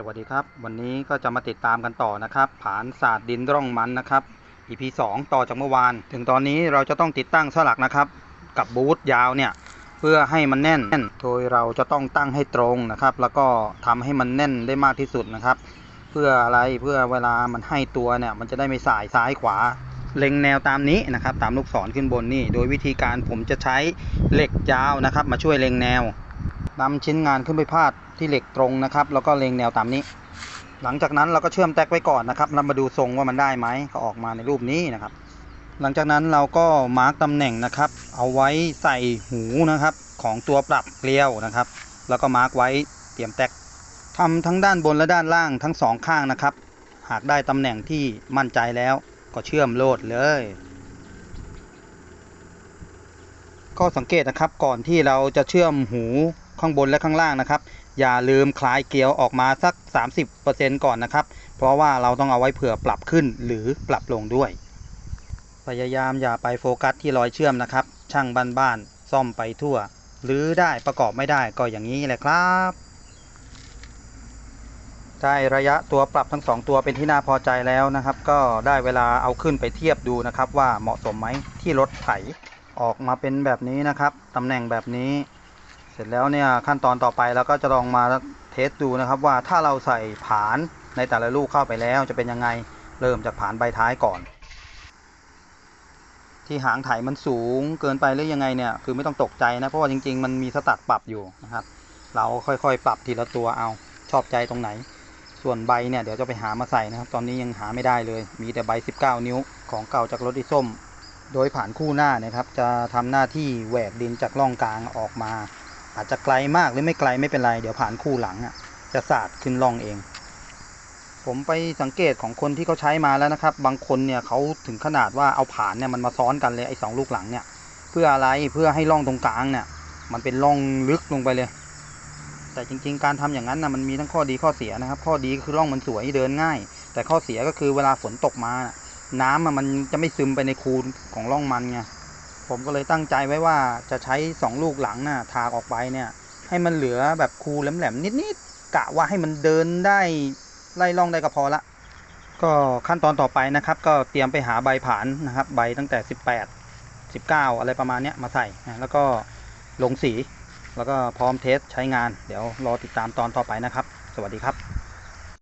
สวัสดีครับ วันนี้ก็จะมาติดตามกันต่อนะครับ ผานศาสตร์ดินร่องมันนะครับ EP 2 ต่อจากเมื่อวาน ถึงตอนนี้เราจะต้องติดตั้งสลักนะครับ กับบูทยาวเนี่ยเพื่อให้มันแน่น โดยเราจะต้องตั้งให้ตรงนะครับ แล้วก็ทำให้มันแน่นได้มากที่สุดนะครับ เพื่ออะไรเพื่อเวลามันให้ตัวเนี่ยมันจะได้ไม่สายซ้ายขวา เล็งแนวตามนี้นะครับ ตามลูกศรขึ้นบนนี่ โดยวิธีการผมจะใช้เหล็กยาวนะครับ มาช่วยเล็งแนว นำชิ้นงานขึ้นไปพาดที่เหล็กตรงนะครับ แล้วก็เล็งแนวตามนี้ หลังจากนั้นเราก็เชื่อมแท็กไว้ก่อนนะครับแล้วมาดูทรงว่ามันได้ไหมก็ออกมาในรูปนี้นะครับ หลังจากนั้นเราก็มาร์กตำแหน่งนะครับ เอาไว้ใส่หูนะครับของตัวปรับเกลียวนะครับ แล้วก็มาร์กไว้เตรียมแท็กทำทั้งด้านบนและด้านล่างทั้งสองข้างนะครับ หากได้ตำแหน่งที่มั่นใจแล้วก็เชื่อมโลดเลย ก็สังเกตนะครับก่อนที่เราจะเชื่อมหู ข้างบนและข้างล่างนะครับ อย่าลืมคลายเกลียวออกมาสัก 30%ก่อนนะครับ เพราะว่าเราต้องเอาไว้เผื่อปรับขึ้นหรือปรับลงด้วย พยายามอย่าไปโฟกัสที่รอยเชื่อมนะครับ ช่างบ้านๆซ่อมไปทั่ว หรือได้ประกอบไม่ได้ก็อย่างนี้แหละครับได้ระยะตัวปรับทั้งสองตัวเป็นที่น่าพอใจแล้วนะครับ ก็ได้เวลาเอาขึ้นไปเทียบดูนะครับ ว่าเหมาะสมไหมที่รถไถออกมาเป็นแบบนี้นะครับตำแหน่งแบบนี้ สร็จแล้วเนี่ยขั้นตอนต่อไปเราก็จะลองมาเทสดูนะครับว่าถ้าเราใส่ผานในแต่ละลูกเข้าไปแล้วจะเป็นยังไงเริ่มจากผานใบท้ายก่อน ที่หางไถมันสูงเกินไปหรือยังไงเนี่ยคือไม่ต้องตกใจนะเพราะว่าจริง ๆ มันมีสตัดปรับอยู่นะครับ เราค่อยๆ ปรับทีละตัวเอาชอบใจตรงไหน ส่วนใบเนี่ยเดี๋ยวจะไปหามาใส่นะครับ ตอนนี้ยังหาไม่ได้เลย มีแต่ใบ 19 นิ้วของเก่าจากรถอีส้ม โดยผ่านคู่หน้านะครับ จะทำหน้าที่แหวกดินจากร่องกลางออกมา อาจจะไกลมากหรือไม่ไกลไม่เป็นไร เดี๋ยวผ่านคู่หลังอะจะสาดขึ้นร่องเอง ผมไปสังเกตของคนที่เขาใช้มาแล้วนะครับ บางคนเนี่ยเขาถึงขนาดว่าเอาผ่านเนี่ยมันมาซ้อนกันเลยไอ้สองลูกหลังเนี่ย เพื่ออะไรเพื่อให้ร่องตรงกลางเนี่ย มันเป็นร่องลึกลงไปเลย แต่จริง ๆ การทำอย่างนั้นนะมันมีทั้งข้อดีข้อเสียนะครับ ข้อดีคือร่องมันสวยเดินง่าย แต่ข้อเสียก็คือเวลาฝนตกมาน่ะน้ำอะมันจะไม่ซึมไปในคูของร่องมันไง ผมก็เลยตั้งใจไว้ว่าจะใช้สองลูกหลังน่ะถากออกไปเนี่ย ให้มันเหลือแบบคูแหลมๆนิดๆกะว่าให้มันเดินได้ไล่ล่องได้ก็พอละ ก็ขั้นตอนต่อไปนะครับ ก็เตรียมไปหาใบผานนะครับ ใบตั้งแต่ 18 19 อะไรประมาณเนี้ยมาใส่นะแล้วก็ลงสี แล้วก็พร้อมเทสใช้งาน เดี๋ยวรอติดตามตอนต่อไปนะครับ สวัสดีครับ